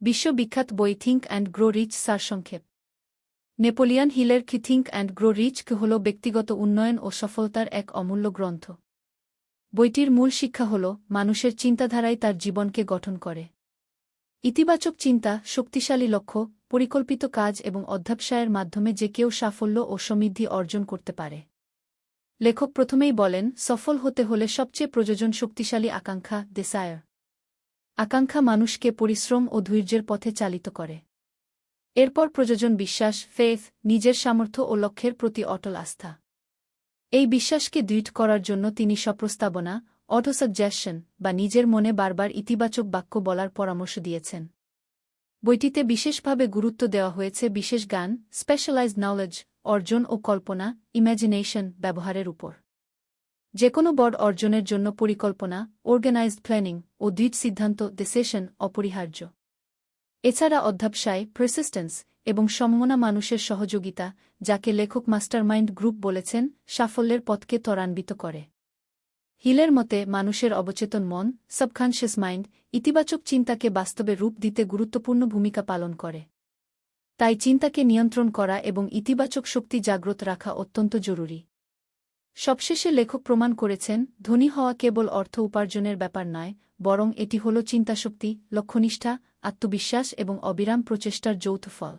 বিশ্ববিখ্যাত বই think and grow rich সারসংক্ষেপ নেপোলিয়ান হিলের কি থিঙ্ক অ্যান্ড গ্রো রিচ হল ব্যক্তিগত উন্নয়ন ও সফলতার এক অমূল্য গ্রন্থ। বইটির মূল শিক্ষা হল মানুষের চিন্তাধারাই তার জীবনকে গঠন করে। ইতিবাচক চিন্তা, শক্তিশালী লক্ষ্য, পরিকল্পিত কাজ এবং অধ্যাবসায়ের মাধ্যমে যে কেউ সাফল্য ও সমৃদ্ধি অর্জন করতে পারে। লেখক প্রথমেই বলেন, সফল হতে হলে সবচেয়ে প্রযোজন শক্তিশালী আকাঙ্ক্ষা দেসায়ার আকাঙ্ক্ষা মানুষকে পরিশ্রম ও ধৈর্যের পথে চালিত করে। এরপর প্রযোজন বিশ্বাস ফেথ নিজের সামর্থ্য ও লক্ষ্যের প্রতি অটল আস্থা। এই বিশ্বাসকে দৃঢ় করার জন্য তিনি সপ্রস্তাবনা অটোসাজেশন বা নিজের মনে বারবার ইতিবাচক বাক্য বলার পরামর্শ দিয়েছেন। বইটিতে বিশেষভাবে গুরুত্ব দেওয়া হয়েছে বিশেষ গান স্পেশালাইজড নলেজ অর্জন ও কল্পনা ইম্যাজিনেশন ব্যবহারের উপর। যে কোনো বড় অর্জনের জন্য পরিকল্পনা অর্গানাইজড প্ল্যানিং ও দৃঢ় সিদ্ধান্ত ডিসেশন অপরিহার্য। এছাড়া অধ্যাবসায় প্রেসিস্টেন্স এবং সম্মনা মানুষের সহযোগিতা, যাকে লেখক মাস্টারমাইন্ড গ্রুপ বলেছেন, সাফল্যের পথকে ত্বরান্বিত করে। হিলের মতে, মানুষের অবচেতন মন সাবকনশিয়াস মাইন্ড ইতিবাচক চিন্তাকে বাস্তবে রূপ দিতে গুরুত্বপূর্ণ ভূমিকা পালন করে। তাই চিন্তাকে নিয়ন্ত্রণ করা এবং ইতিবাচক শক্তি জাগ্রত রাখা অত্যন্ত জরুরি। সবশেষে লেখক প্রমাণ করেছেন, ধনী হওয়া কেবল অর্থ উপার্জনের ব্যাপার নয়, বরং এটি হল চিন্তাশক্তি, লক্ষ্যনিষ্ঠা, আত্মবিশ্বাস এবং অবিরাম প্রচেষ্টার যৌথ ফল।